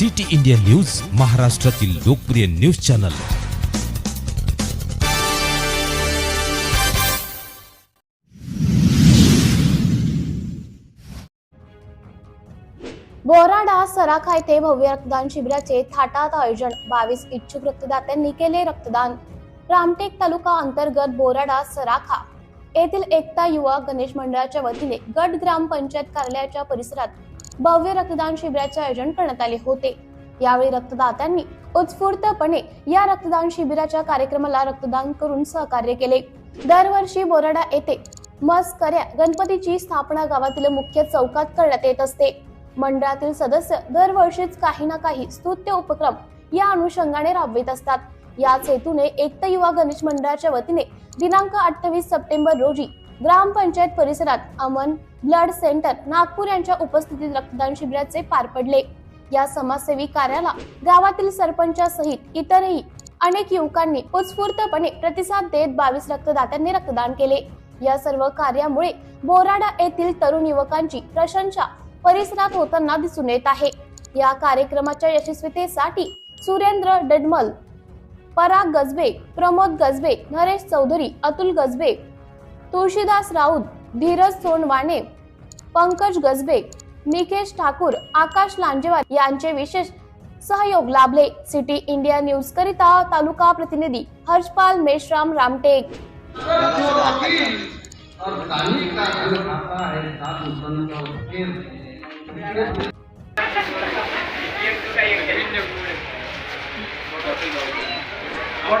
City India news महाराष्ट्रातील लोकप्रिय news channel. बोराडा सराखा येथे भव्य रक्तदान शिबिराचे थाटात आयोजन. बावीस इच्छुक रक्तदात्यांनी केले रक्तदान. रामटेक तालुका अंतर्गत बोराडा सराखा येथील एकता युवा गणेश मंडळाच्या वतीने गट ग्रामपंचायत कार्यालयाच्या परिसरात भव्य रक्तदान शिबिराचे आयोजन करण्यात आले होते. यावेळी रक्तदात्यांनी उत्स्फूर्तपणे या रक्तदान शिबिराच्या कार्यक्रमाला रक्तदान करून सहकार्य केले. दरवर्षी बोराडा येथे मस्कऱ्या गणपतीची स्थापना गावातील मुख्य चौकात करण्यात येत असते. मंडळातील सदस्य दरवर्षीच काही ना काही स्तुत्य उपक्रम या अनुषंगाने राबवित असतात. याच हेतूने एकता युवा गणेश मंडळाच्या वतीने दिनांक अठ्ठावीस सप्टेंबर रोजी ग्रामपंचायत परिसरात अमन ब्लड सेंटर नागपूर यांच्या उपस्थितीत रक्तदान शिबिराचे पार पडले. या समाजसेवी कार्याला गावातील सरपंचासहित इतरही अनेक युवकांनी उत्स्फूर्तपणे प्रतिसाद देत बावीस रक्तदात्यांनी रक्तदान केले. या सर्व कार्यामुळे बोराडा येथील तरुण युवकांची प्रशंसा परिसरात होताना दिसून येत आहे. या कार्यक्रमाच्या यशस्वीतेसाठी सुरेंद्र डडमल पराग गजबे प्रमोद गजबे नरेश चौधरी अतुल गजबे तुळशीदास राऊत धीरज सोनवाने पंकज गजबे निकेश ठाकूर आकाश लांजेवार यांचे विशेष सहयोग लाभले. सिटी इंडिया न्यूज करिता तालुका प्रतिनिधी हर्षपाल मेश्राम रामटेक. और